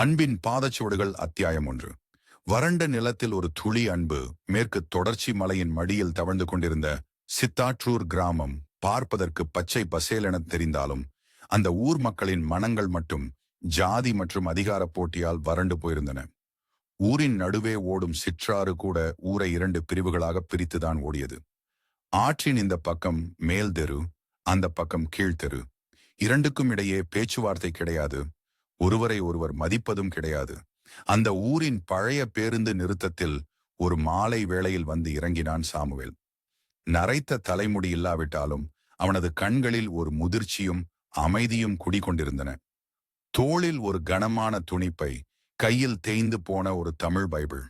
அன்பின் பாதச்சுவடுகள் அத்தியாயம் ஒன்று. வறண்ட நிலத்தில் ஒரு துளி அன்பு மேற்கு தொடர்ச்சி மலையின் மடியில் தவழ்ந்து கொண்டிருந்த சித்தாற்றூர் கிராமம் பார்ப்பதற்கு பச்சை பசேலென தெரிந்தாலும் அந்த ஊர் மக்களின் மனங்கள் மட்டும் ஜாதி மற்றும் அதிகார போட்டியால் வறண்டு போயிருந்தன. ஊரின் நடுவே ஓடும் சிற்றாறு கூட ஊரை இரண்டு பிரிவுகளாக பிரித்துதான் ஓடியது. ஆற்றின் இந்த பக்கம் மேல் தெரு அந்த பக்கம் கீழ்த்தெரு இரண்டுக்கும் இடையே பேச்சுவார்த்தை கிடையாது. ஒருவரை ஒருவர் மதிப்பதும் கிடையாது. அந்த ஊரின் பழைய பேருந்து நிறுத்தத்தில் ஒரு மாலை வேளையில் வந்து இறங்கினான் சாமுவேல். நரைத்த தலைமுடி இல்லாவிட்டாலும் அவனது கண்களில் ஒரு முதிர்ச்சியும் அமைதியும் குடிகொண்டிருந்தன. தோளில் ஒரு கனமான துணிப்பை கையில் தேய்ந்து போன ஒரு தமிழ் பைபிள்.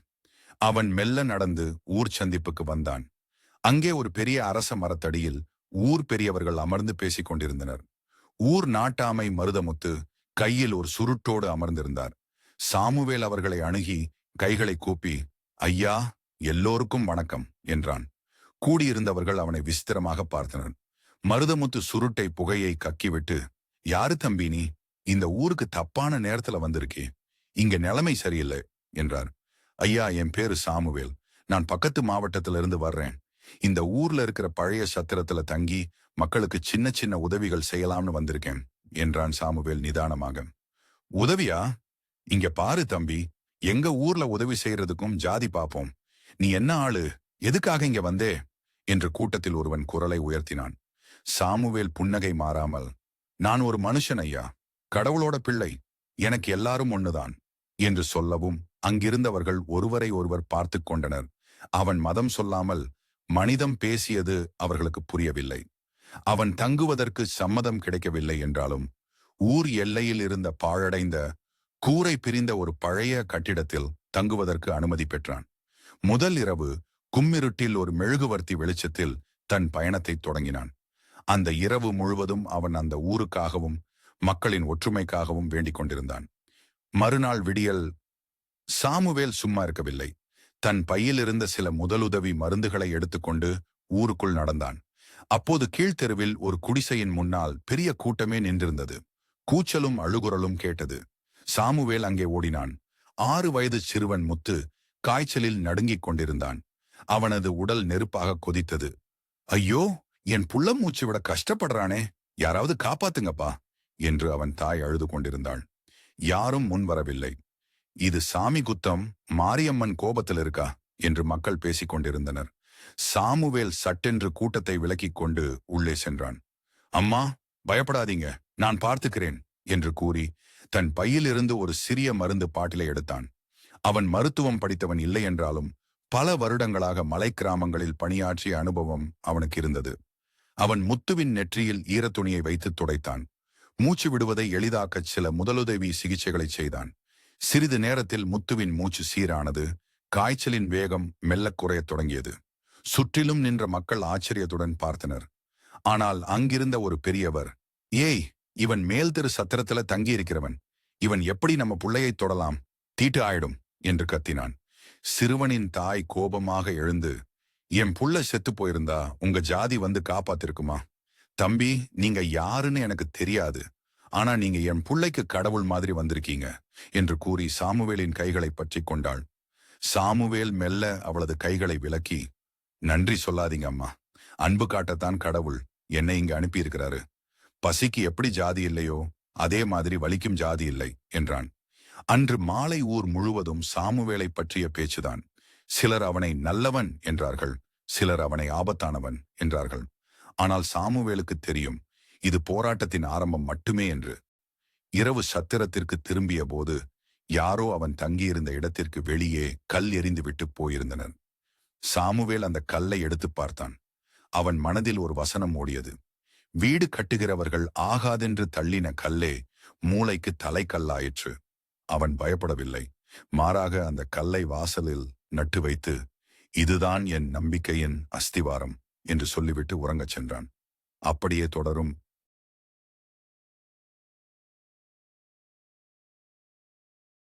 அவன் மெல்ல நடந்து ஊர் சந்திப்புக்கு வந்தான். அங்கே ஒரு பெரிய அரச மரத்தடியில் ஊர் பெரியவர்கள் அமர்ந்து பேசிக் கொண்டிருந்தனர் ஊர் நாட்டாமை மருதமுத்து கையில் ஒரு சுருட்டோடு அமர்ந்திருந்தார். சாமுவேல் அவர்களை அணுகி கைகளை கூப்பி ஐயா எல்லோருக்கும் வணக்கம் என்றான். கூடியிருந்தவர்கள் அவனை விசித்திரமாக பார்த்தனர். மருதமுத்து சுருட்டை புகையை கக்கிவிட்டு யாரு தம்பி நீ? இந்த ஊருக்கு தப்பான நேரத்துல வந்திருக்கே. இங்க நிலைமை சரியில்லை என்றார். ஐயா என் பேரு சாமுவேல். நான் பக்கத்து மாவட்டத்திலிருந்து வர்றேன். இந்த ஊர்ல இருக்கிற பழைய சத்திரத்துல தங்கி மக்களுக்கு சின்ன சின்ன உதவிகள் செய்யலாம்னு வந்திருக்கேன். என்றான் சாமுவேல் நிதானமாக. உதவியா? இங்க பாரு தம்பி எங்க ஊர்ல உதவி செய்யறதுக்கும் ஜாதி பாப்போம். நீ என்ன ஆளு? எதுக்காக இங்க வந்தே? என்று கூட்டத்தில் ஒருவன் குரலை உயர்த்தினான். சாமுவேல் புன்னகை மாறாமல் நான் ஒரு மனுஷன் ஐயா கடவுளோட பிள்ளை. எனக்கு எல்லாரும் ஒண்ணுதான் என்று சொல்லவும் அங்கிருந்தவர்கள் ஒருவரை ஒருவர் பார்த்து கொண்டனர். அவன் மதம் சொல்லாமல் மனிதம் பேசியது அவர்களுக்கு புரியவில்லை. அவன் தங்குவதற்கு சம்மதம் கிடைக்கவில்லை என்றாலும் ஊர் எல்லையில் இருந்த பாழடைந்த கூரை பிரிந்த ஒரு பழைய கட்டிடத்தில் தங்குவதற்கு அனுமதி பெற்றான். முதல் இரவு கும்மிருட்டில் ஒரு மெழுகுவர்த்தி வெளிச்சத்தில் தன் பயணத்தை தொடங்கினான். அந்த இரவு முழுவதும் அவன் அந்த ஊருக்காகவும் மக்களின் ஒற்றுமைக்காகவும் வேண்டிக் கொண்டிருந்தான். மறுநாள் விடியல் சாமுவேல் சும்மா இருக்கவில்லை. தன் பையில் இருந்த சில முதலுதவி மருந்துகளை எடுத்துக்கொண்டு ஊருக்குள் நடந்தான். அப்போது கீழ்த்தெருவில் ஒரு குடிசையின் முன்னால் பெரிய கூட்டமே நின்றிருந்தது. கூச்சலும் அழுகுரலும் கேட்டது. சாமுவேல் அங்கே ஓடினான். ஆறு வயது சிறுவன் முத்து காய்ச்சலில் நடுங்கிக் கொண்டிருந்தான். அவனது உடல் நெருப்பாக கொதித்தது. ஐயோ என் புள்ள மூச்சு விட கஷ்டப்படுறானே. யாராவது காப்பாத்துங்கப்பா என்று அவன் தாய் அழுது கொண்டிருந்தாள். யாரும் முன் வரவில்லை. இது சாமி குத்தம் மாரியம்மன் கோபத்தில் இருக்கா? என்று மக்கள் பேசிக் கொண்டிருந்தனர். சாமுவேல் சட்டென்று கூட்டத்தை விலக்கிக் கொண்டு உள்ளே சென்றான். அம்மா பயப்படாதீங்க நான் பார்த்துக்கிறேன் என்று கூறி தன் பையிலிருந்து ஒரு சிறிய மருந்து பாட்டிலை எடுத்தான். அவன் மருத்துவம் படித்தவன் இல்லை என்றாலும் பல வருடங்களாக மலை கிராமங்களில் பணியாற்றிய அனுபவம் அவனுக்கு இருந்தது. அவன் முத்துவின் நெற்றியில் ஈரத்துணியை வைத்து துடைத்தான். மூச்சு விடுவதை எளிதாக்கச் சில முதலுதவி சிகிச்சைகளை செய்தான். சிறிது நேரத்தில் முத்துவின் மூச்சு சீரானது காய்ச்சலின் வேகம் மெல்லக் குறையத் தொடங்கியது. சுற்றிலும் நின்ற மக்கள் ஆச்சரியத்துடன் பார்த்தனர். ஆனால் அங்கிருந்த ஒரு பெரியவர் ஏய் இவன் மேல் திரு சத்திரத்துல தங்கியிருக்கிறவன். இவன் எப்படி நம்ம பிள்ளையை தொடலாம்? தீட்டு ஆயிடும் என்று கத்தினான். சிறுவனின் தாய் கோபமாக எழுந்து என் புள்ள செத்து போயிருந்தா உங்க ஜாதி வந்து காப்பாத்திருக்குமா? தம்பி நீங்க யாருன்னு எனக்கு தெரியாது. ஆனா நீங்க என் புள்ளைக்கு கடவுள் மாதிரி வந்திருக்கீங்க என்று கூறி சாமுவேலின் கைகளை பற்றி கொண்டாள். சாமுவேல் மெல்ல அவளது கைகளை விலக்கி நன்றி சொல்லாதீங்க அம்மா. அன்பு காட்டத்தான் கடவுள் என்னை இங்கு அனுப்பியிருக்கிறாரு. பசிக்கு எப்படி ஜாதி இல்லையோ அதே மாதிரி வலிக்கும் ஜாதி இல்லை என்றான். அன்று மாலை ஊர் முழுவதும் சாமுவேலை பற்றிய பேச்சுதான். சிலர் அவனை நல்லவன் என்றார்கள் சிலர் அவனை ஆபத்தானவன் என்றார்கள். ஆனால் சாமுவேலுக்கு தெரியும் இது போராட்டத்தின் ஆரம்பம் மட்டுமே என்று. இரவு சத்திரத்திற்கு திரும்பிய போது யாரோ அவன் தங்கியிருந்த இடத்திற்கு வெளியே கல் எறிந்து விட்டு போயிருந்தனர். சாமுவேல் அந்த கல்லை எடுத்து பார்த்தான். அவன் மனதில் ஒரு வசனம் ஓடியது. வீடு கட்டுகிறவர்கள் ஆகாதென்று தள்ளின கல்லே மூளைக்கு தலைக்கல்லாயிற்று. அவன் பயப்படவில்லை. மாறாக அந்த கல்லை வாசலில் நட்டு வைத்து இதுதான் என் நம்பிக்கையின் அஸ்திவாரம் என்று சொல்லிவிட்டு உறங்கச் சென்றான். அப்படியே தொடரும்